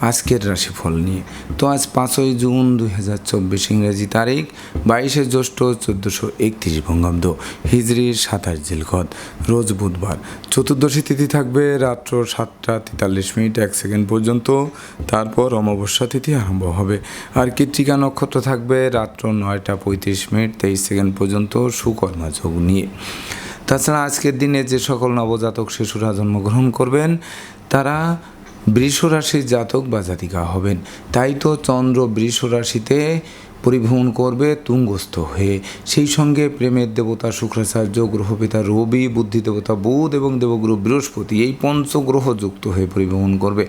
আজকের রাশিফল নিয়ে। তো আজ পাঁচই জুন দুই হাজার চব্বিশ ইংরেজি তারিখ, বাইশে জ্যৈষ্ঠ চোদ্দোশো একত্রিশ বঙ্গাব্দ, হিজড়ির সাতাশ জিলখদ রোজ বুধবার, চতুর্দশী তিথি থাকবে রাত্র সাতটা তেতাল্লিশ মিনিট এক সেকেন্ড পর্যন্ত। তারপর অমাবস্যা তিথি আরম্ভ হবে। আর কৃত্তিকা নক্ষত্র থাকবে রাত্র নয়টা পঁয়ত্রিশ মিনিট তেইশ সেকেন্ড পর্যন্ত সুকর্মা যোগ নিয়ে। তাছাড়া আজকের দিনে যে সকল নবজাতক শিশুরা জন্মগ্রহণ করবেন, তারা বৃষ রাশির জাতক বা জাতিকা হবেন। তাই তো চন্দ্র বৃষ রাশিতে পরিভ্রমণ করবে তুঙ্গস্থ হয়ে। সেই সঙ্গে প্রেমের দেবতা, শুক্রাচার্য, গ্রহপিতা, রবি, বুদ্ধি দেবতা, বুধ এবং দেবগুরু, বৃহস্পতি এই পঞ্চগ্রহ যুক্ত হয়ে পরিভ্রমণ করবে।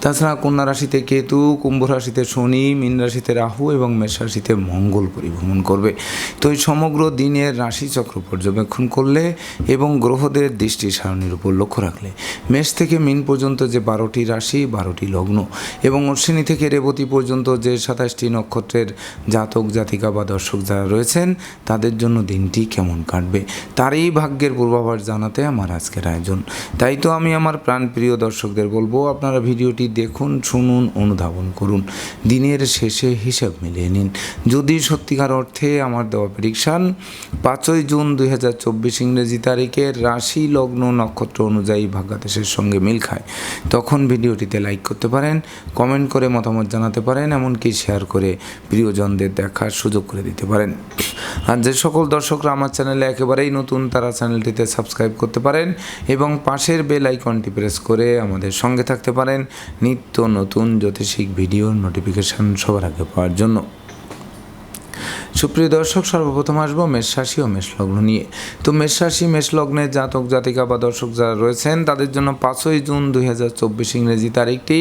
তাছাড়া কন্যা রাশিতে কেতু, কুম্ভ রাশিতে শনি, মীন রাশিতে রাহু এবং মেষ রাশিতে মঙ্গল পরিভ্রমণ করবে। তো এই সমগ্র দিনের রাশিচক্র পর্যবেক্ষণ করলে এবং গ্রহদের দৃষ্টি সারণীর উপর লক্ষ্য রাখলে মেষ থেকে মিন পর্যন্ত যে বারোটি রাশি, বারোটি লগ্ন এবং অশ্বিনী থেকে রেবতী পর্যন্ত যে সাতাশটি নক্ষত্রের জাতক, জাতিকা বা দর্শক যারা রয়েছেন, তাদের জন্য দিনটি কেমন কাটবে? তারই ভাগ্যের পূর্বাভাস জানাতে আমার আজকের আয়োজন। তাই তো আমি আমার প্রাণপ্রিয় দর্শকদের বলব, আপনারা ভিডিওটি দেখুন, শুনুন, অনুধাবন করুন। দিনের শেষে হিসাব মিলিয়ে নিন। যদি সত্যিকার অর্থে আমার দেওয়া প্রেডিকশান, পাঁচই জুন দুই হাজার চব্বিশ ইংরেজি তারিখের রাশি লগ্ন নক্ষত্র অনুযায়ী ভাগ্যাদেশের সঙ্গে মিল খায়, তখন ভিডিওটিতে লাইক করতে পারেন, কমেন্ট করে মতামত জানাতে পারেন, এমনকি শেয়ার করে প্রিয়জনদের দেখার সুযোগ করে দিতে পারেন। আর যে সকল দর্শকরা আমার চ্যানেলে একেবারেই নতুন, তারা চ্যানেলটিতে সাবস্ক্রাইব করতে পারেন এবং পাশের বেল আইকনটি প্রেস করে আমাদের সঙ্গে থাকতে পারেন নিত্য নতুন জ্যোতিষিক ভিডিও নোটিফিকেশান সবার আগে পাওয়ার জন্য। সুপ্রিয় দর্শক, সর্বপ্রথম আসব মেষ রাশি ও মেষ লগ্ন নিয়ে। তো মেষ রাশি মেষ লগ্নের জাতক, জাতিকা বা দর্শক যারা রয়েছেন, তাদের জন্য পাঁচই জুন দুই হাজার চব্বিশ ইংরেজি তারিখটি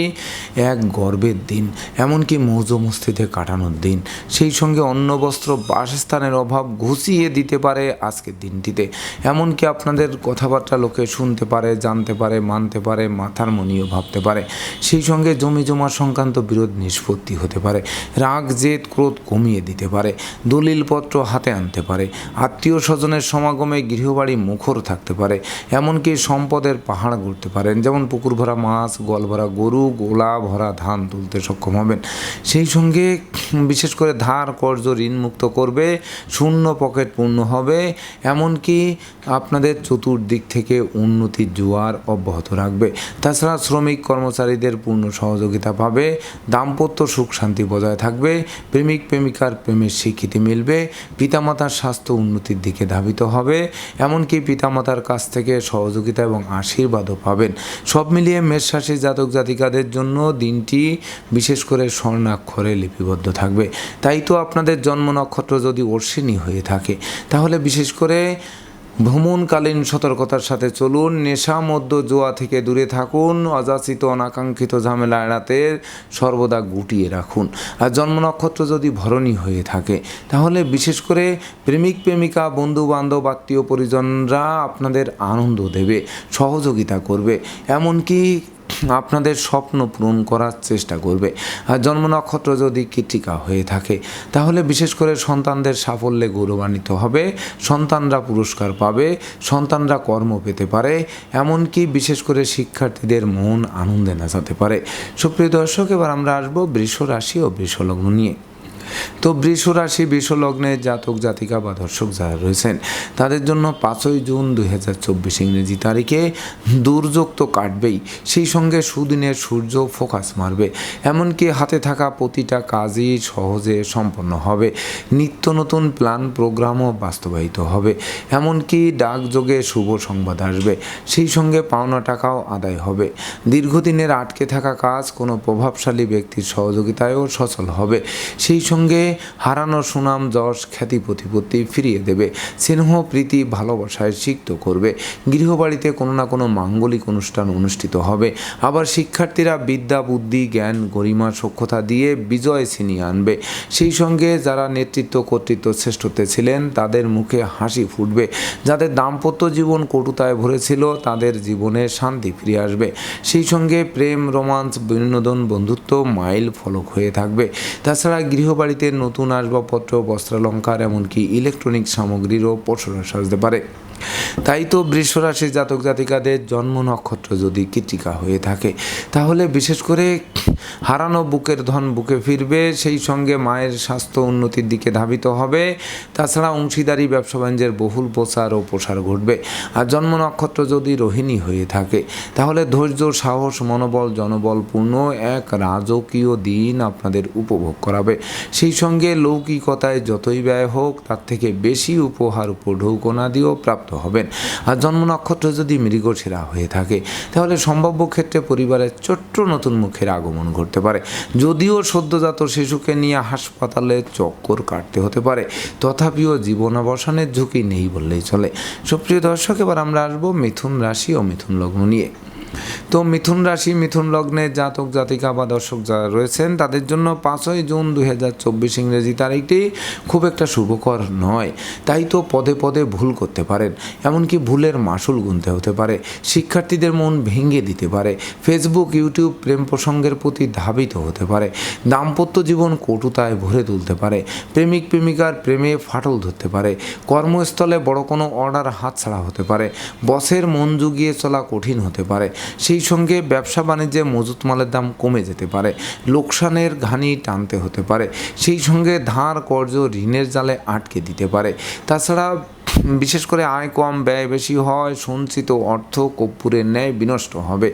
এক গর্বের দিন, এমনকি মৌজ মস্তিতে কাটানোর দিন। সেই সঙ্গে অন্ন, বস্ত্র, বাসস্থানের অভাব ঘুষিয়ে দিতে পারে আজকের দিনটিতে। এমনকি আপনাদের কথাবার্তা লোকে শুনতে পারে, জানতে পারে, মানতে পারে, মাথার মনিও ভাবতে পারে। সেই সঙ্গে জমি জমা সংক্রান্ত বিরোধ নিষ্পত্তি হতে পারে। রাগ, জেদ, ক্রোধ কমিয়ে দিতে পারে। দলিলপত্র হাতে আনতে পারে। আত্মীয় স্বজনের সমাগমে গৃহবাড়ি মুখর থাকতে পারে। এমনকি সম্পদের পাহাড় গড়তে পারেন। যেমন পুকুর ভরা মাছ গল ভরা গরু, গোলা ভরা ধান তুলতে সক্ষম হবেন। সেই সঙ্গে বিশেষ করে ধার, কর্জ ঋণ মুক্ত করবে, শূন্য পকেট পূর্ণ হবে। এমনকি আপনাদের চতুর্দিক থেকে উন্নতির জোয়ার অব্যাহত রাখবে। তাছাড়া শ্রমিক কর্মচারীদের পূর্ণ সহযোগিতা পাবে। দাম্পত্য সুখ শান্তি বজায় থাকবে। প্রেমিক, প্রেমিকার প্রেমের স্বীকৃতি মিলবে, পিতামাতার স্বাস্থ্য উন্নতির দিকে ধাবিত হবে। এমনকি পিতামাতার কাছ থেকে সহযোগিতা এবং আশীর্বাদও পাবেন। সব মিলিয়ে মেষরাশির জাতক জাতিকাদের জন্য দিনটি বিশেষ করে স্বর্ণাক্ষরে লিপিবদ্ধ থাকবে। তাই তো আপনাদের জন্ম নক্ষত্র যদি অশ্বিনী হয়ে থাকে, তাহলে বিশেষ করে ভ্রমণকালীন সতর্কতার সাথে চলুন, নেশা মধ্য জোয়া থেকে দূরে থাকুন, অযাচিত, অনাকাঙ্ক্ষিত ঝামেলা এড়াতে সর্বদা গুটিয়ে রাখুন। আর জন্ম নক্ষত্র যদি ভরণী হয়ে থাকে, তাহলে বিশেষ করে প্রেমিক, প্রেমিকা বন্ধু বান্ধব আত্মীয় পরিজনরা আপনাদের আনন্দ দেবে, সহযোগিতা করবে। এমনকি আপনাদের স্বপ্ন পূরণ করার চেষ্টা করবে। আর জন্ম নক্ষত্র যদি কৃতিকা হয়ে থাকে, তাহলে বিশেষ করে সন্তানদের সাফল্যে গৌরবান্বিত হবে, সন্তানরা পুরস্কার পাবে, সন্তানরা কর্ম পেতে পারে, এমনকি বিশেষ করে শিক্ষার্থীদের মন আনন্দে নাচাতে পারে। সুপ্রিয় দর্শক, এবার আমরা আসব বৃষ রাশি ও বৃষলগ্ন নিয়ে। তো বৃষ রাশি, বৃষ লগ্নের জাতক, জাতিকা বা দর্শক যারা রয়েছেন, তাদের জন্য পাঁচই জুন দুই হাজার চব্বিশ ইংরেজি তারিখে দুর্যোগ তো কাটবেই। সেই সঙ্গে সুদিনের সূর্য ফোকাস মারবে। এমনকি হাতে থাকা প্রতিটা কাজই সহজে সম্পন্ন হবে। নিত্য নতুন প্ল্যান, প্রোগ্রামও বাস্তবায়িত হবে। এমনকি ডাকযোগে শুভ সংবাদ আসবে। সেই সঙ্গে পাওনা টাকাও আদায় হবে। দীর্ঘদিনের আটকে থাকা কাজ কোনো প্রভাবশালী ব্যক্তির সহযোগিতায়ও সচল হবে। সেই সঙ্গে হারানো সুনাম, যশ, খ্যাতি, প্রতিপত্তি ফিরিয়ে দেবে। স্নেহ, প্রীতি, ভালোবাসায় সিক্ত করবে। গৃহবাড়িতে কোনো না কোনো মাঙ্গলিক অনুষ্ঠান অনুষ্ঠিত হবে। আবার শিক্ষার্থীরা বিদ্যা, বুদ্ধি, জ্ঞান, গরিমা, সক্ষতা দিয়ে বিজয় ছিনিয়ে আনবে। সেই সঙ্গে যারা নেতৃত্ব, কর্তৃত্ব শ্রেষ্ঠত্বে ছিলেন, তাদের মুখে হাসি ফুটবে। যাদের দাম্পত্য জীবন কটুতায় ভরেছিল, তাদের জীবনে শান্তি ফিরে আসবে। সেই সঙ্গে প্রেম রোমান্স বিনোদন, বন্ধুত্ব মাইল ফলক হয়ে থাকবে। তাছাড়া গৃহবাড়ি গৃহবাড়িতে নতুন আসবাবপত্র বস্ত্রালঙ্কার এমনকি ইলেকট্রনিক সামগ্রীরও পসরা সাজতে পারে। তাই তো বৃষরাশি জাতক জাতিকাদের জন্ম নক্ষত্র যদি কৃতিকা হয়ে থাকে, তাহলে বিশেষ করে হারানো বুকের ধন বুকে ফিরবে, সেই সঙ্গে মায়ের স্বাস্থ্য উন্নতির দিকে ধাবিত হবে। তাছাড়া অংশীদারি, ব্যবসা বাণিজ্যের বহুল প্রচার ও প্রসার ঘটবে। আর জন্ম নক্ষত্র যদি রোহিণী হয়ে থাকে, তাহলে ধৈর্য, সাহস, মনোবল জনবলপূর্ণ এক রাজকীয় দিন আপনাদের উপভোগ করাবে। সেই সঙ্গে লৌকিকতায় যতই ব্যয় হোক, তার থেকে বেশি উপহার উপঢৌকনা দিয়েও প্রাপ্ত হবেন। আর জন্ম নক্ষত্র যদি মৃগশিরা হয়ে থাকে, তাহলে সম্ভাব্য ক্ষেত্রে পরিবারের ছোট্ট নতুন মুখের আগমন ঘটতে পারে। যদিও সদ্যজাত শিশুকে নিয়ে হাসপাতালে চক্কর কাটতে হতে পারে, তথাপিও জীবনাবসানের ঝুঁকি নেই বললেই চলে। সুপ্রিয় দর্শক, এবার আমরা আসব মিথুন রাশি ও মিথুন লগ্ন নিয়ে। তো মিথুন রাশি, মিথুন লগ্নে জাতক, জাতিকা বা দর্শক যারা রয়েছেন, তাদের জন্য পাঁচই জুন দুই হাজার চব্বিশ ইংরেজি তারিখটি খুব একটা শুভকর নয়। তাই তো পদে পদে ভুল করতে পারেন। এমনকি ভুলের মাসুল গুনতে হতে পারে। শিক্ষার্থীদের মন ভেঙে দিতে পারে। ফেসবুক, ইউটিউব প্রেম প্রসঙ্গের প্রতি ধাবিত হতে পারে। দাম্পত্য জীবন কটুতায় ভরে তুলতে পারে। প্রেমিক, প্রেমিকার প্রেমে ফাটল ধরতে পারে। কর্মস্থলে বড় কোনো অর্ডার হাতছাড়া হতে পারে। বসের মন জুগিয়ে চলা কঠিন হতে পারে। সেই সঙ্গে ব্যবসা বাণিজ্যে মজুত মালের দাম কমে যেতে পারে, লোকসানের ঘানি টানতে হতে পারে। সেই সঙ্গে ধার কর্জ, ঋণের জালে আটকে দিতে পারে। তাছাড়া বিশেষ করে আয় কম, ব্যয় বেশি হয়, সঞ্চিত অর্থ কর্পূরের ন্যায় বিনষ্ট হবে।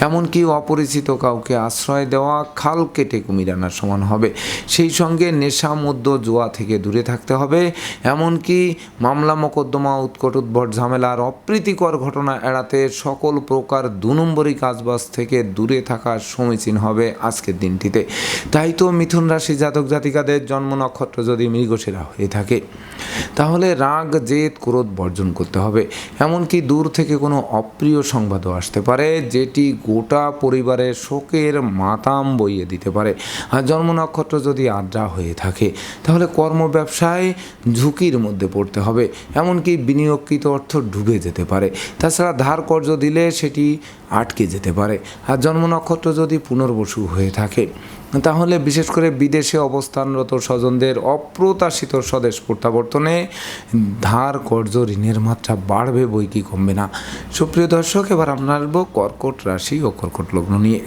এমনকি অপরিচিত কাউকে আশ্রয় দেওয়া খাল কেটে কুমির আনার সমান হবে। সেই সঙ্গে নেশা মধ্য জোয়া থেকে দূরে থাকতে হবে। এমনকি মামলা, মোকদ্দমা, উৎকট উদ্ভট ঝামেলার অপ্রীতিকর ঘটনা এড়াতে সকল প্রকার দু নম্বরই কাজবাজ থেকে দূরে থাকা সমীচীন হবে আজকের দিনটিতে। তাই তো মিথুন রাশি জাতক জাতিকাদের জন্ম নক্ষত্র যদি মৃগশিরা হয়ে থাকে, তাহলে রাগ জেদ ক্রোধ বর্জন করতে হবে। এমনকি দূর থেকে কোনো অপ্রিয় সংবাদও আসতে পারে, যেটি গোটা পরিবারের শোকের মাতাম বইয়ে দিতে পারে। আর জন্ম নক্ষত্র যদি আদ্রা হয়ে থাকে, তাহলে কর্ম ব্যবসায় ঝুঁকির মধ্যে পড়তে হবে। এমনকি বিনিয়োগকৃত অর্থ ডুবে যেতে পারে। তাছাড়া ধার কর্য দিলে সেটি আটকে যেতে পারে। আর জন্ম নক্ষত্র যদি পুনর্বসু হয়ে থাকে তাহলে বিশেষ করে বিদেশে অবস্থানরত স্বজনদের অপ্রত্যাশিত স্বদেশ প্রত্যাবর্তনে ধার কর্য ঋণের মাত্রা বাড়বে বই কি কমবে না? সুপ্রিয় দর্শক, এবার আমরা আসব কর্কট রাশি ও কর্কট লগ্ন নিয়ে।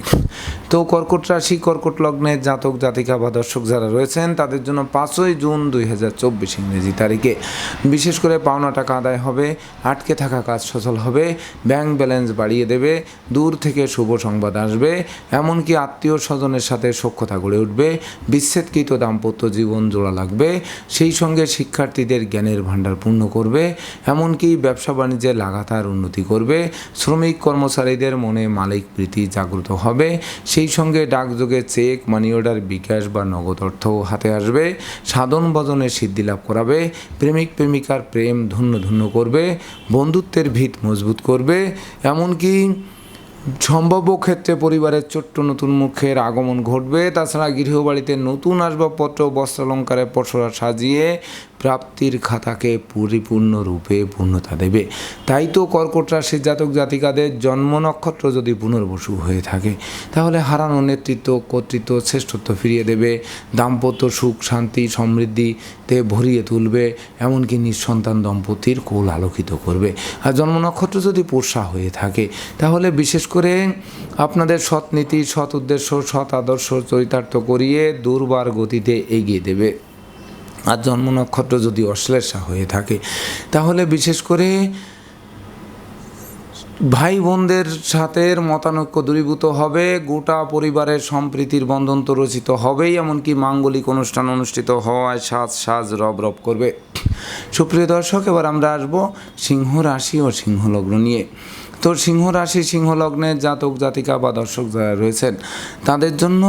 তো কর্কট রাশি, কর্কট লগ্নের জাতক, জাতিকা বা দর্শক যারা রয়েছেন, তাদের জন্য পাঁচই জুন দুই হাজার চব্বিশ ইংরেজি তারিখে। বিশেষ করে পাওনা টাকা আদায় হবে, আটকে থাকা কাজ সচল হবে, ব্যাংক ব্যালেন্স বাড়িয়ে দেবে, দূর থেকে শুভ সংবাদ আসবে, এমনকি আত্মীয় স্বজনের সাথে সক্ষতা গড়ে উঠবে, বিচ্ছেদকৃত দাম্পত্য জীবন জোড়া লাগবে, সেই সঙ্গে শিক্ষার্থীদের জ্ঞানের ভাণ্ডার পূর্ণ করবে, এমনকি ব্যবসা বাণিজ্যে লাগাতার উন্নতি করবে, শ্রমিক কর্মচারীদের মনে মালিক প্রীতি জাগ্রত হবে, সেই সঙ্গে ডাকযোগে চেক মানি অর্ডার বিকাশ বা নগদ অর্থও হাতে আসবে, সাধন ভজনে সিদ্ধি লাভ করাবে, প্রেমিক প্রেমিকার প্রেম ধন্য ধন্য করবে, বন্ধুত্বের ভিত মজবুত করবে, এমনকি সম্ভাব্য ক্ষেত্রে পরিবারের ছোট্ট নতুন মুখের আগমন ঘটবে। তাছাড়া গৃহবাড়িতে নতুন আসবাবপত্র, বস্ত্রালঙ্কারে পসরা সাজিয়ে প্রাপ্তির খাতাকে পরিপূর্ণরূপে পূর্ণতা দেবে। তাই তো কর্কট রাশির জাতক জাতিকাদের জন্ম নক্ষত্র যদি পুনর্বসু হয়ে থাকে, তাহলে হারানো নেতৃত্ব, কর্তৃত্ব, শ্রেষ্ঠত্ব ফিরিয়ে দেবে। দাম্পত্য সুখ, শান্তি সমৃদ্ধিতে ভরিয়ে তুলবে। এমনকি নিঃসন্তান দম্পতির কোল আলোকিত করবে। আর জন্ম নক্ষত্র যদি পোষা হয়ে থাকে, তাহলে বিশেষ করে আপনাদের সৎ নীতি, সৎ উদ্দেশ্য, সৎ আদর্শ চরিতার্থ করিয়ে দুর্বার গতিতে এগিয়ে দেবে। আর জন্ম নক্ষত্র যদি অশ্লেষা হয়ে থাকে, তাহলে বিশেষ করে ভাই বোনদের সাথে মতানৈক্য দূরীভূত হবে, গোটা পরিবারের সম্প্রীতির বন্ধন তো রচিত হবেই, এমনকি মাঙ্গলিক অনুষ্ঠান অনুষ্ঠিত হওয়ায় সাজ সাজ রব রব করবে। সুপ্রিয় দর্শক, এবার আমরা আসব সিংহ রাশি ও সিংহ লগ্ন নিয়ে। তো সিংহ রাশি, সিংহ লগ্নের জাতক জাতিকা বা দর্শক যারা রয়েছেন, তাদের জন্য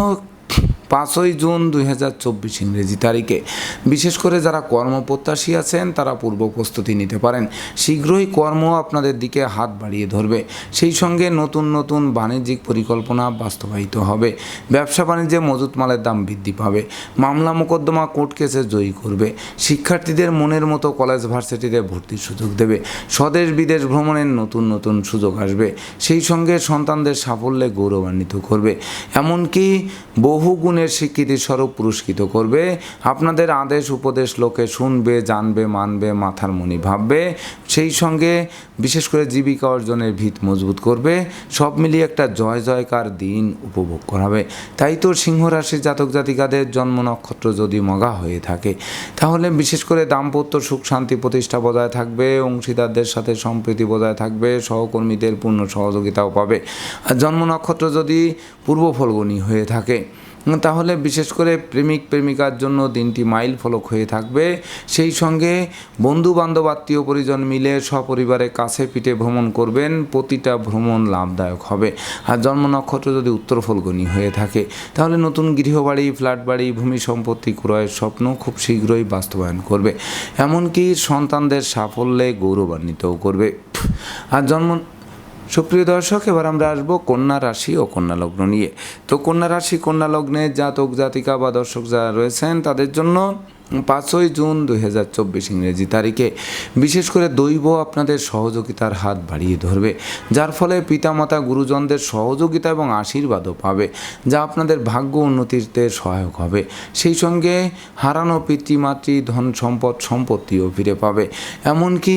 পাঁচই জুন দুই হাজার চব্বিশ ইংরেজি তারিখে। বিশেষ করে যারা কর্মপ্রত্যাশী আছেন, তারা পূর্ব প্রস্তুতি নিতে পারেন। শীঘ্রই কর্ম আপনাদের দিকে হাত বাড়িয়ে ধরবে। সেই সঙ্গে নতুন নতুন বাণিজ্যিক পরিকল্পনা বাস্তবায়িত হবে। ব্যবসা বাণিজ্যে মজুত মালের দাম বৃদ্ধি পাবে। মামলা মোকদ্দমা কোর্ট কেসে জয়ী করবে। শিক্ষার্থীদের মনের মতো কলেজ ভার্সিটিতে ভর্তির সুযোগ দেবে। স্বদেশ বিদেশ ভ্রমণের নতুন নতুন সুযোগ আসবে। সেই সঙ্গে সন্তানদের সাফল্যে গৌরবান্বিত করবে। এমনকি বহু গুণে গুণের স্বীকৃতি স্বরূপ পুরস্কৃত করবে। আপনাদের আদেশ, উপদেশ, লোকে শুনবে, জানবে, মানবে, মাথার মনি ভাববে। সেই সঙ্গে বিশেষ করে জীবিকা অর্জনের ভিত মজবুত করবে। সব মিলিয়ে একটা জয়, জয়কার দিন উপভোগ করাবে। তাই তো সিংহ রাশির জাতক জাতিকাদের জন্ম নক্ষত্র যদি মগা হয়ে থাকে, তাহলে বিশেষ করে দাম্পত্য সুখ, শান্তি প্রতিষ্ঠা বজায় থাকবে, অংশীদারদের সাথে সম্প্রীতি বজায় থাকবে, সহকর্মীদের পূর্ণ সহযোগিতাও পাবে। আর জন্ম নক্ষত্র যদি পূর্ব ফলগুনি হয়ে থাকে তাহলে বিশেষ করে প্রেমিক প্রেমিকার জন্য দিনটি মাইল ফলক হয়ে থাকবে। সেই সঙ্গে বন্ধু বান্ধব আত্মীয় পরিজন মিলে সপরিবারে কাছে পিঠে ভ্রমণ করবেন। প্রতিটা ভ্রমণ লাভদায়ক হবে। আর জন্ম নক্ষত্র যদি উত্তর ফলগুনি হয়ে থাকে, তাহলে নতুন গৃহবাড়ি, ফ্ল্যাট বাড়ি, ভূমি সম্পত্তি ক্রয়ের স্বপ্ন খুব শীঘ্রই বাস্তবায়ন করবে। এমনকি সন্তানদের সাফল্যে গৌরবান্বিতও করবে। আর জন্ম সুপ্রিয় দর্শক, এবার আমরা আসব কন্যা রাশি ও কন্যা লগ্ন নিয়ে। তো কন্যা রাশি, কন্যা লগ্নে জাতক, জাতিকা বা দর্শক যারা রয়েছেন, তাদের জন্য পাঁচই জুন দুই হাজার চব্বিশ ইংরেজি তারিখে বিশেষ করে দৈব আপনাদের সহযোগিতার হাত বাড়িয়ে ধরবে, যার ফলে পিতামাতা গুরুজনদের সহযোগিতা এবং আশীর্বাদও পাবে, যা আপনাদের ভাগ্য উন্নতিতে সহায়ক হবে। সেই সঙ্গে হারানো পিতৃমাতৃ ধন সম্পদ সম্পত্তিও ফিরে পাবে। এমনকি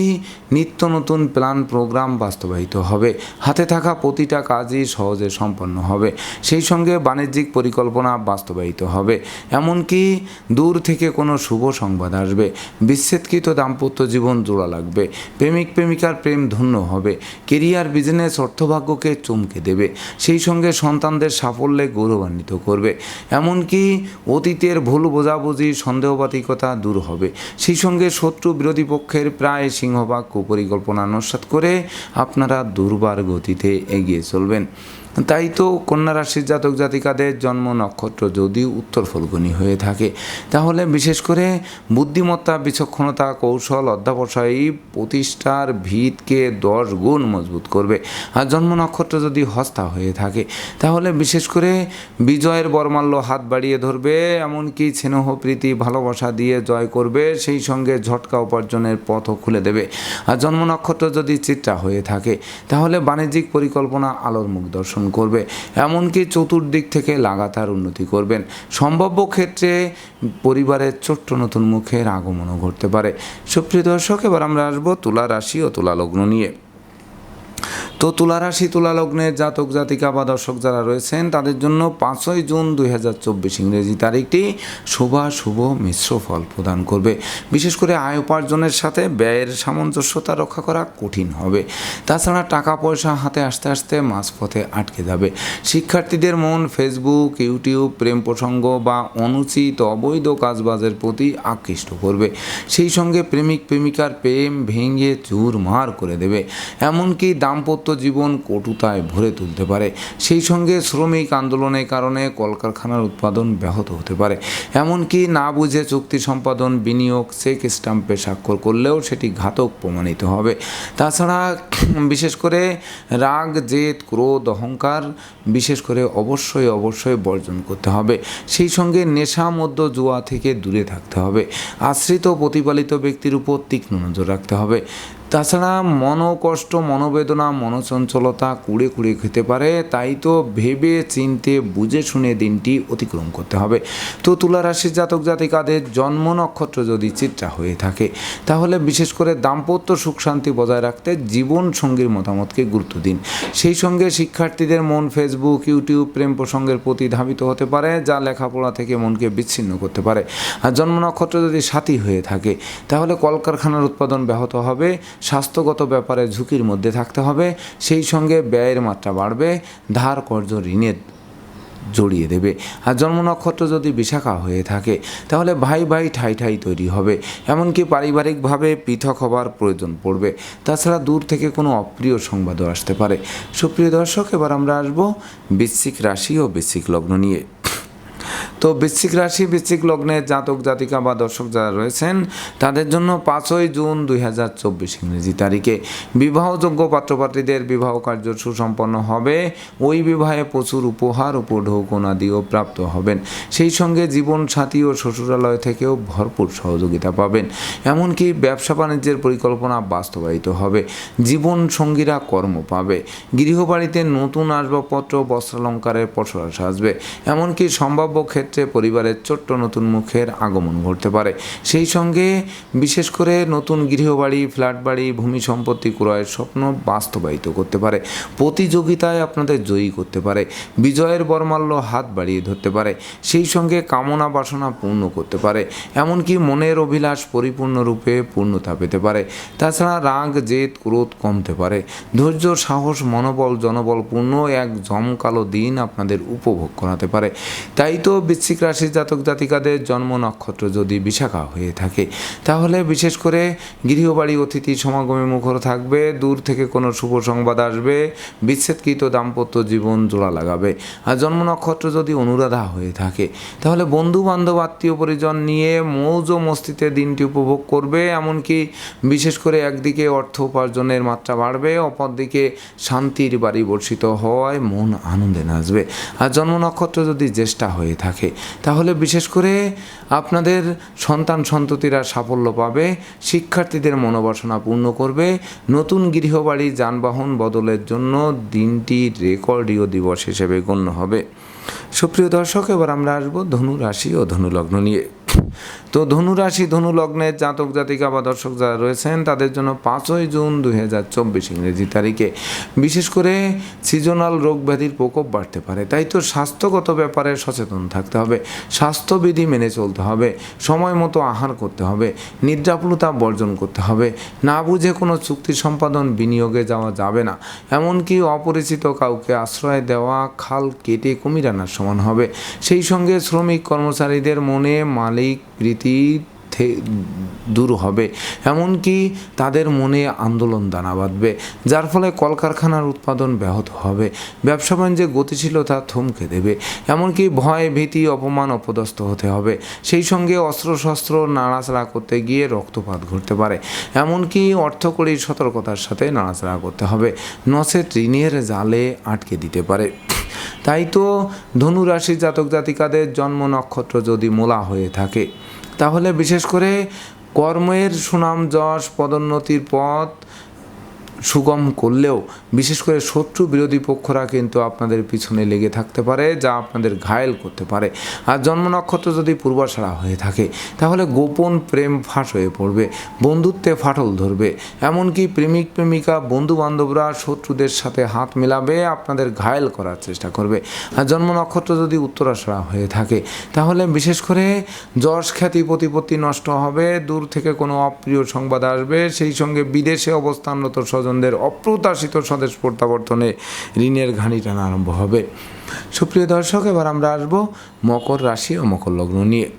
নিত্য নতুন প্ল্যান প্রোগ্রাম বাস্তবায়িত হবে। হাতে থাকা প্রতিটা কাজই সহজে সম্পন্ন হবে। সেই সঙ্গে বাণিজ্যিক পরিকল্পনা বাস্তবায়িত হবে। এমনকি দূর থেকে কোনো শুভ সংবাদ আসবে। বিচ্ছেদকৃত দাম্পত্য জীবন জোড়া লাগবে। প্রেমিক প্রেমিকার প্রেম ধন্য হবে। কেরিয়ার বিজনেস অর্থভাগ্যকে চমকে দেবে। সেই সঙ্গে সন্তানদের সাফল্যে গৌরবান্বিত করবে। এমনকি অতীতের ভুল বোঝাবুঝি, সন্দেহবাতিকতা দূর হবে। সেই সঙ্গে শত্রু বিরোধী পক্ষের প্রায় সিংহভাগ কুপরিকল্পনা নস্বাত করে আপনারা দুর্বার গতিতে এগিয়ে চলবেন। তাই তো কন্যা রাশির জাতক জাতিকাদের জন্ম নক্ষত্র যদি উত্তর ফলগুনি হয়ে থাকে, তাহলে বিশেষ করে বুদ্ধিমত্তা, বিচক্ষণতা, কৌশল, অধ্যাবসায়ী প্রতিষ্ঠার ভিতকে দশ গুণ মজবুত করবে। আর জন্ম নক্ষত্র যদি হস্তা হয়ে থাকে, তাহলে বিশেষ করে বিজয়ের বর্মাল্য হাত বাড়িয়ে ধরবে, এমনকি স্নেহ, প্রীতি, ভালোবাসা দিয়ে জয় করবে, সেই সঙ্গে ঝটকা উপার্জনের পথও খুলে দেবে। আর জন্ম নক্ষত্র যদি চিত্রা হয়ে থাকে, তাহলে বাণিজ্যিক পরিকল্পনা, আলোর মুখ দর্শন করবে, এমনকি চতুর্দিক থেকে লাগাতার উন্নতি করবেন। সম্ভাব্য ক্ষেত্রে পরিবারের ছোট্ট নতুন মুখের আগমনও ঘটতে পারে। সুপ্রিয় দর্শক, এবার আমরা আসব তুলা রাশি ও তুলা লগ্ন নিয়ে। তো তুলা রাশি তুলা লগ্নের জাতক, জাতিকা বা দর্শক যারা রয়েছেন, তাদের জন্য পাঁচই জুন দুই হাজার চব্বিশ ইংরেজি তারিখটি শুভা, শুভ মিশ্র ফল প্রদান করবে। বিশেষ করে আয় উপার্জনের সাথে ব্যয়ের সামঞ্জস্যতা রক্ষা করা কঠিন হবে। তাছাড়া টাকা পয়সা হাতে আসতে আসতে মাঝপথে আটকে যাবে। শিক্ষার্থীদের মন ফেসবুক, ইউটিউব, প্রেম প্রসঙ্গ বা অনুচিত অবৈধ কাজবাজের প্রতি আকৃষ্ট করবে। সেই সঙ্গে প্রেমিক, প্রেমিকার প্রেম ভেঙে চুরমার করে দেবে। এমনকি দাম্পত্য জীবন কটুতায় ভরে তুলতে পারে। সেই সঙ্গে শ্রমিক আন্দোলনের কারণে কলকারখানার উৎপাদন ব্যাহত হতে পারে। এমনকি না বুঝে চুক্তি সম্পাদন, বিনিয়োগ, চেক স্টাম্পে স্বাক্ষর করলেও সেটি ঘাতক প্রমাণিত হবে। তাছাড়া বিশেষ করে রাগ, জেদ, ক্রোধ, অহংকার বিশেষ করে অবশ্যই অবশ্যই বর্জন করতে হবে। সেই সঙ্গে নেশা মধ্য জুয়া থেকে দূরে থাকতে হবে। আশ্রিত প্রতিপালিত ব্যক্তির উপর তীক্ষ্ণ নজর রাখতে হবে। তাছাড়া মনোকষ্ট মনোবেদনা, মনোচঞ্চলতা কুড়ে কুড়ে খেতে পারে। তাই তো ভেবে, চিনতে, বুঝে শুনে দিনটি অতিক্রম করতে হবে। তো তুলা রাশির জাতক জাতিকাদের জন্ম নক্ষত্র যদি চিত্রা হয়ে থাকে, তাহলে বিশেষ করে দাম্পত্য সুখ শান্তি বজায় রাখতে জীবন সঙ্গীর মতামতকে গুরুত্ব দিন। সেই সঙ্গে শিক্ষার্থীদের মন ফেসবুক ইউটিউব প্রেম প্রসঙ্গের প্রতি ধাবিত হতে পারে, যা লেখাপড়া থেকে মনকে বিচ্ছিন্ন করতে পারে। আর জন্ম নক্ষত্র যদি সাথী হয়ে থাকে, তাহলে কলকারখানার উৎপাদন ব্যাহত হবে। স্বাস্থ্যগত ব্যাপারে ঝুঁকির মধ্যে থাকতে হবে। সেই সঙ্গে ব্যয়ের মাত্রা বাড়বে, ধার কর্য ঋণের জড়িয়ে দেবে। আর জন্ম নক্ষত্র যদি বিশাখা হয়ে থাকে, তাহলে ভাই ভাই ঠাই ঠাই তৈরি হবে। এমনকি পারিবারিকভাবে পৃথক হবার প্রয়োজন পড়বে। তাছাড়া দূর থেকে কোনো অপ্রিয় সংবাদও আসতে পারে। সুপ্রিয় দর্শক, এবার আমরা আসব বৃশ্চিক রাশি ও বৃশ্চিক লগ্ন নিয়ে। তো বৃশ্চিক রাশি, বৃশ্চিক লগ্নের জাতক, জাতিকা বা দর্শক যারা রয়েছেন, তাদের জন্য পাঁচই জুন দুই হাজার চব্বিশ ইংরেজি তারিখে বিবাহযোগ্য পাত্রপাত্রীদের বিবাহ কার্য সুসম্পন্ন হবে। ওই বিবাহে প্রচুর উপহার উপঢৌকনাদিও প্রাপ্ত হবেন। সেই সঙ্গে জীবন সাথী ও শ্বশুরালয় থেকেও ভরপুর সহযোগিতা পাবেন। এমনকি ব্যবসা বাণিজ্যের পরিকল্পনা বাস্তবায়িত হবে। জীবন সঙ্গীরা কর্ম পাবে। গৃহবাড়িতে নতুন আসবাবপত্র, বস্ত্রালঙ্কারের পসরা সাজবে এমনকি সম্ভাব্য ক্ষেত্রে পরিবারের ছোট্ট নতুন মুখের আগমন ঘটতে পারে। সেই সঙ্গে বিশেষ করে নতুন গৃহবাড়ি ফ্ল্যাট বাড়ি ভূমি সম্পত্তি ক্রয়ের স্বপ্ন বাস্তবায়িত করতে পারে। প্রতিযোগিতায় আপনাদের জয়ী করতে পারে। বিজয়ের বরমাল্য হাত বাড়িয়ে ধরতে পারে। সেই সঙ্গে কামনা বাসনা পূর্ণ করতে পারে। এমনকি মনের অভিলাষ পরিপূর্ণরূপে পূর্ণতা পেতে পারে। তাছাড়া রাগ, জেদ, ক্রোধ কমতে পারে। ধৈর্য, সাহস, মনোবল, জনবলপূর্ণ এক জমকালো দিন আপনাদের উপভোগ করাতে পারে। তাই তো বৃশ্চিক রাশির জাতক জাতিকাদের জন্ম নক্ষত্র যদি বিশাখা হয়ে থাকে, তাহলে বিশেষ করে গৃহবাড়ি অতিথি সমাগমে মুখর থাকবে, দূর থেকে কোনো শুভ সংবাদ আসবে, বিচ্ছেদকৃত দাম্পত্য জীবন জোড়া লাগাবে। আর জন্ম নক্ষত্র যদি অনুরাধা হয়ে থাকে, তাহলে বন্ধু বান্ধব আত্মীয় পরিজন নিয়ে মৌজ মস্তিতে দিনটি উপভোগ করবে, এমনকি বিশেষ করে একদিকে অর্থ উপার্জনের মাত্রা বাড়বে, অপরদিকে শান্তির বাড়ি বর্ষিত হওয়ায় মন আনন্দে নাচবে। আর জন্ম নক্ষত্র যদি জ্যেষ্ঠা হয়ে থাকে। তাহলে বিশেষ করে আপনাদের সন্তান সন্ততিরা সাফল্য পাবে, শিক্ষার্থীদের মনোবাসনা পূর্ণ করবে, নতুন গৃহবাড়ি, যানবাহন বদলের জন্য দিনটি রেকর্ডীয় দিবস হিসেবে গণ্য হবে। সুপ্রিয় দর্শক, এবার আমরা আসব ধনু রাশি ও ধনু লগ্ন নিয়ে। তো ধনুরাশি ধনু লগ্নের জাতক, জাতিকা বা দর্শক যারা রয়েছেন, তাদের জন্য পাঁচই জুন দুই হাজার চব্বিশ ইংরেজি তারিখে। বিশেষ করে সিজনাল রোগ ব্যাধির প্রকোপ বাড়তে পারে। তাই তো স্বাস্থ্যগত ব্যাপারে সচেতন থাকতে হবে। স্বাস্থ্যবিধি মেনে চলতে হবে। সময় মতো আহার করতে হবে। নিদ্রাপুলতা বর্জন করতে হবে। না বুঝে কোনো চুক্তি সম্পাদন বিনিয়োগে যাওয়া যাবে না। এমনকি অপরিচিত কাউকে আশ্রয় দেওয়া, খাল কেটে কুমির আনার সমান হবে। সেই সঙ্গে শ্রমিক কর্মচারীদের মনে মালিক প্রীতি থে- দূর হবে। এমনকি তাদের মনে আন্দোলন দানা বাঁধবে, যার ফলে কলকারখানার উৎপাদন ব্যাহত হবে। ব্যবসা বাণিজ্যে গতিশীলতা থমকে দেবে, এমনকি ভয়, ভীতি, অপমান অপদস্থ হতে হবে। সেই সঙ্গে অস্ত্রশস্ত্র নাড়াচাড়া করতে গিয়ে রক্তপাত ঘটতে পারে, এমনকি অর্থকরী সতর্কতার সাথে নাড়াচাড়া করতে হবে। নচেত ঋণের জালে আটকে দিতে পারে। তাই তো ধনু রাশি জাতক জাতিকাদের জন্ম নক্ষত্র যদি মোলা হয়ে থাকে তাহলে বিশেষ করে কর্মের সুনাম যশ পদোন্নতির পথ সুগম করলেও, বিশেষ করে শত্রু বিরোধী পক্ষরা কিন্তু আপনাদের পিছনে লেগে থাকতে পারে, যা আপনাদের ঘায়েল করতে পারে। আর জন্ম নক্ষত্র যদি পূর্বাশারা হয়ে থাকে, তাহলে গোপন প্রেম ফাঁস হয়ে পড়বে, বন্ধুত্বে ফাটল ধরবে। এমনকি প্রেমিক প্রেমিকা বন্ধু বান্ধবরা শত্রুদের সাথে হাত মেলাবে, আপনাদের ঘায়েল করার চেষ্টা করবে। আর জন্ম নক্ষত্র যদি উত্তরাশারা হয়ে থাকে, তাহলে বিশেষ করে যশ খ্যাতি প্রতিপত্তি নষ্ট হবে, দূর থেকে কোনো অপ্রিয় সংবাদ আসবে, সেই সঙ্গে বিদেশে অবস্থানরত স্বজনদের অপ্রত্যাশিত স্বদেশ প্রত্যাবর্তনে ঋণের ঘানি টানা আরম্ভ হবে। সুপ্রিয় দর্শক, এবার আমরা আসব মকর রাশি ও মকর লগ্ন নিয়ে।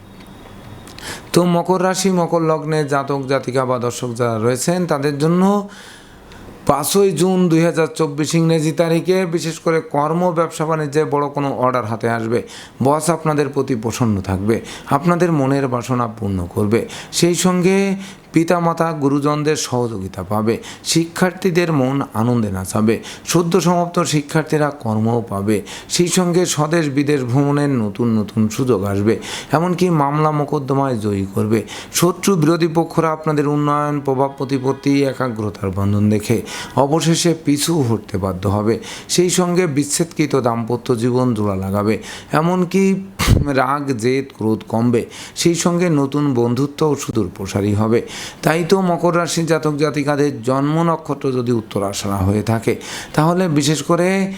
তো মকর রাশি, মকর লগ্নে জাতক, জাতিকা বা দর্শক যারা রয়েছেন, তাদের জন্য পাঁচই জুন দুই হাজার চব্বিশ ইংরেজি তারিখে বিশেষ করে কর্ম, ব্যবসা, বাণিজ্যে বড় কোনো অর্ডার হাতে আসবে। বস আপনাদের প্রতি প্রসন্ন থাকবে। আপনাদের মনের বাসনা পূর্ণ করবে। সেই সঙ্গে পিতামাতা গুরুজনদের সহযোগিতা পাবে, শিক্ষার্থীদের মন আনন্দে নাচাবে, সদ্য সমাপ্ত শিক্ষার্থীরা কর্মও পাবে, সেই সঙ্গে স্বদেশ বিদেশ ভ্রমণের নতুন নতুন সুযোগ আসবে, এমনকি মামলা মোকদ্দমায় জয়ী করবে। শত্রু বিরোধী পক্ষরা আপনাদের উন্নয়ন, প্রভাব প্রতিপত্তি, একাগ্রতার বন্ধন দেখে অবশেষে পিছু হটতে বাধ্য হবে। সেই সঙ্গে বিচ্ছেদকৃত দাম্পত্য জীবন জোড়া লাগাবে, এমনকি রাগ, জেদ, ক্রোধ কমবে। সেই সঙ্গে নতুন বন্ধুত্ব ও সুদূর প্রসারী হবে। তাই তো মকর রাশির জাতক জাতিকাদের জন্ম নক্ষত্র যদি উত্তর উত্তরাশারা হয়ে থাকে, তাহলে বিশেষ করে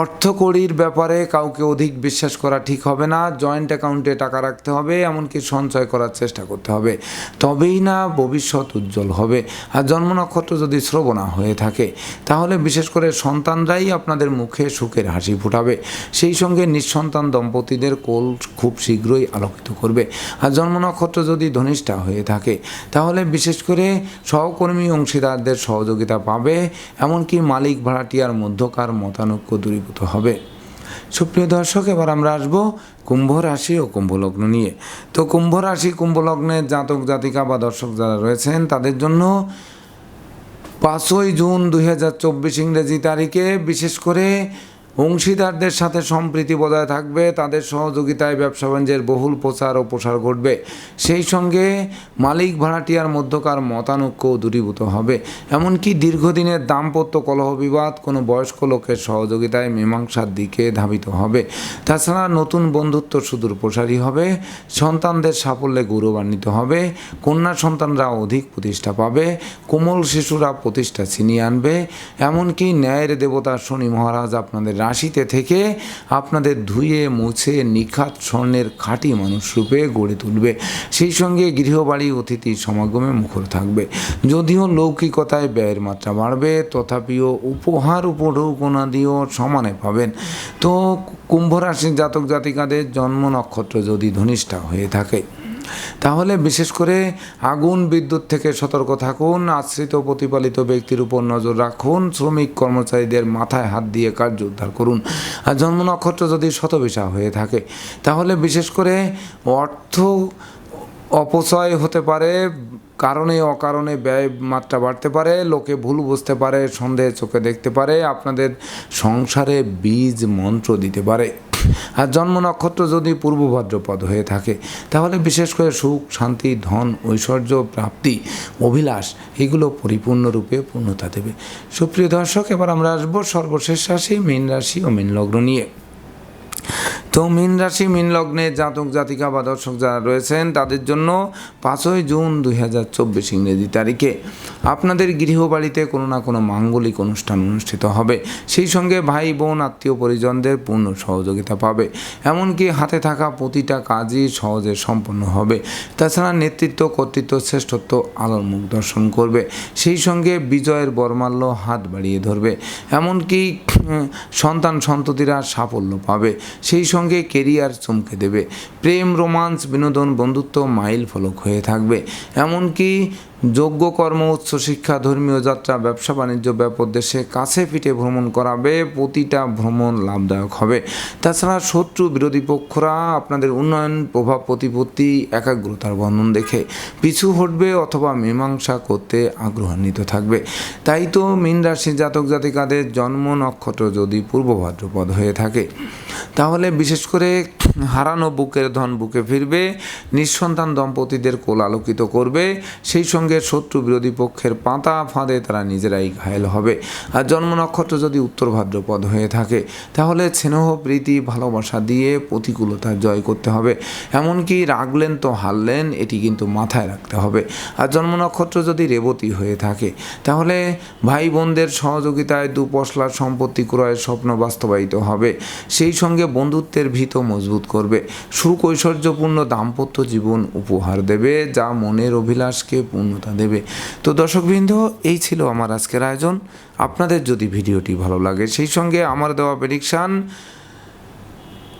অর্থকড়ির ব্যাপারে কাউকে অধিক বিশ্বাস করা ঠিক হবে না জয়েন্ট অ্যাকাউন্টে টাকা রাখতে হবে, এমনকি সঞ্চয় করার চেষ্টা করতে হবে। তবেই না ভবিষ্যৎ উজ্জ্বল হবে। আর জন্ম নক্ষত্র যদি শ্রবণা হয়ে থাকে, তাহলে বিশেষ করে সন্তানরাই আপনাদের মুখে সুখের হাসি ফোটাবে। সেই সঙ্গে নিঃসন্তান দম্পতিদের কোল খুব শীঘ্রই আলোকিত করবে। আর জন্ম নক্ষত্র যদি ধনিষ্ঠা হয়ে থাকে, তাহলে বিশেষ করে সহকর্মী অংশীদারদের সহযোগিতা পাবে। এমনকি মালিক ভাড়াটিয়ার মধ্যকার মতানৈক্য দূরীভূত হবে। সুপ্রিয় দর্শক, এবার আমরা আসব কুম্ভ রাশি ও কুম্ভ লগ্ন নিয়ে। তো কুম্ভ রাশি, কুম্ভ জাতক, জাতিকা বা দর্শক যারা রয়েছেন, তাদের জন্য পাঁচই জুন দুই হাজার চব্বিশ ইংরেজি তারিখে বিশেষ করে অংশীদারদের সাথে সম্প্রীতি বজায় থাকবে, তাদের সহযোগিতায় ব্যবসা বাণিজ্যের বহুল প্রচার ও প্রসার ঘটবে। সেই সঙ্গে মালিক ভাড়াটিয়ার মধ্যকার মতানৈক্য দূরীভূত হবে। এমনকি দীর্ঘদিনের দাম্পত্য কলহ বিবাদ কোনো বয়স্ক লোকের সহযোগিতায় মীমাংসার দিকে ধাবিত হবে। তাছাড়া নতুন বন্ধুত্ব সুদূর প্রসারী হবে, সন্তানদের সাফল্যে গৌরবান্বিত হবে, কন্যা সন্তানরা অধিক প্রতিষ্ঠা পাবে, কোমল শিশুরা প্রতিষ্ঠা ছিনিয়ে আনবে। এমনকি ন্যায়ের দেবতা শনি মহারাজ আপনাদের রাশিতে থেকে আপনাদের ধুয়ে, মুছে, নিখাত স্বর্ণের খাঁটি মানুষ রূপে গড়ে তুলবে। সেই সঙ্গে গৃহবাড়ি অতিথি সমাগমে মুখর থাকবে। যদিও লৌকিকতায় ব্যয়ের মাত্রা বাড়বে, তথাপিও উপহার উপঢৌকনাদিও সমানে পাবেন। তো কুম্ভ রাশির জাতক জাতিকাদের জন্ম নক্ষত্র যদি ধনিষ্ঠা হয়ে থাকে তাহলে বিশেষ করে আগুন, বিদ্যুৎ থেকে সতর্ক থাকুন, আশ্রিত প্রতিপালিত ব্যক্তির উপর নজর রাখুন, শ্রমিক কর্মচারীদের মাথায় হাত দিয়ে কার্য উদ্ধার করুন। আর জন্ম নক্ষত্র যদি শতবিশা হয়ে থাকে, তাহলে বিশেষ করে অর্থ অপচয় হতে পারে, কারণে অকারণে ব্যয় মাত্রা বাড়তে পারে, লোকে ভুল বুঝতে পারে, সন্দেহে চোখে দেখতে পারে, আপনাদের সংসারে বীজ মন্ত্র দিতে পারে। আর জন্ম নক্ষত্র যদি পূর্ব ভদ্রপদ হয়ে থাকে, তাহলে বিশেষ করে সুখ, শান্তি, ধন, ঐশ্বর্য, প্রাপ্তি, অভিলাষ, এগুলো পরিপূর্ণরূপে পূর্ণতা দেবে। সুপ্রিয় দর্শক, এবার আমরা আসব সর্বশেষ রাশি, মীন রাশি ও মীন লগ্ন নিয়ে। তো মীন রাশি, মীন লগ্নে জাতক, জাতিকা বা দর্শক যারা রয়েছেন, তাদের জন্য পাঁচই জুন দুই হাজার চব্বিশ ইংরেজি তারিখে আপনাদের গৃহবাড়িতে কোনো না কোনো মাঙ্গলিক অনুষ্ঠান অনুষ্ঠিত হবে। সেই সঙ্গে ভাই, বোন, আত্মীয় পরিজনদের পূর্ণ সহযোগিতা পাবে। এমনকি হাতে থাকা প্রতিটা কাজই সহজে সম্পন্ন হবে। তাছাড়া নেতৃত্ব, কর্তৃত্ব, শ্রেষ্ঠত্ব আলোর মুখ দর্শন করবে। সেই সঙ্গে বিজয়ের বর্মাল্য হাত বাড়িয়ে ধরবে। এমনকি সন্তান সন্ততিরা সাফল্য পাবে। সেই সঙ্গে কেরিয়ার চমকে দেবে। প্রেম রোমান্স বিনোদন বন্ধুত্ব মাইল ফলক হয়ে থাকবে। এমনকি যোগ্য কর্ম উচ্চশিক্ষা ধর্মীয় যাত্রা, ব্যবসা বাণিজ্য, ব্যাপক দেশে কাছে পিঠে ভ্রমণ করাবে, প্রতিটা ভ্রমণ লাভদায়ক হবে। তাছাড়া শত্রু বিরোধী পক্ষরা আপনাদের উন্নয়ন, প্রভাব, প্রতিপত্তি, একাগ্রতার বর্ণন দেখে পিছু হটবে অথবা মীমাংসা করতে আগ্রহান্বিত থাকবে। তাই তো মীন রাশি জাতক জাতিকাদের জন্ম নক্ষত্র যদি পূর্ব ভাদ্রপদ হয়ে থাকে, তাহলে বিশেষ করে হারানো বুকের ধন বুকে ফিরবে, নিঃসন্তান দম্পতিদের কোল আলোকিত করবে, সেই সঙ্গে শত্রু বিরোধী পক্ষের পাতা ফাঁদে তারা নিজেরাই ঘায়েল হবে। আর জন্ম নক্ষত্র যদি উত্তর ভাদ্রপদ হয়ে থাকে, তাহলে স্নেহ, প্রীতি, ভালোবাসা দিয়ে প্রতিকূলতা জয় করতে হবে। এমনকি রাগলেন তো হারলেন, এটি কিন্তু মাথায় রাখতে হবে। আর জন্ম নক্ষত্র যদি রেবতী হয়ে থাকে, তাহলে ভাই বোনদের সহযোগিতায় দুপশলার সম্পত্তি ক্রয়ের স্বপ্ন বাস্তবায়িত হবে। সেই সঙ্গে বন্ধুত্বের ভিত মজবুত করবে। সুখ ঐশ্বর্যপূর্ণ দাম্পত্য জীবন উপহার দেবে, যা মনের অভিলাষকে পূর্ণতা দেবে। তো দর্শকবৃন্দ, এই ছিল আমার আজকের আয়োজন। আপনাদের যদি ভিডিওটি ভালো লাগে, সেই সঙ্গে আমার দেওয়া প্রেডিকশান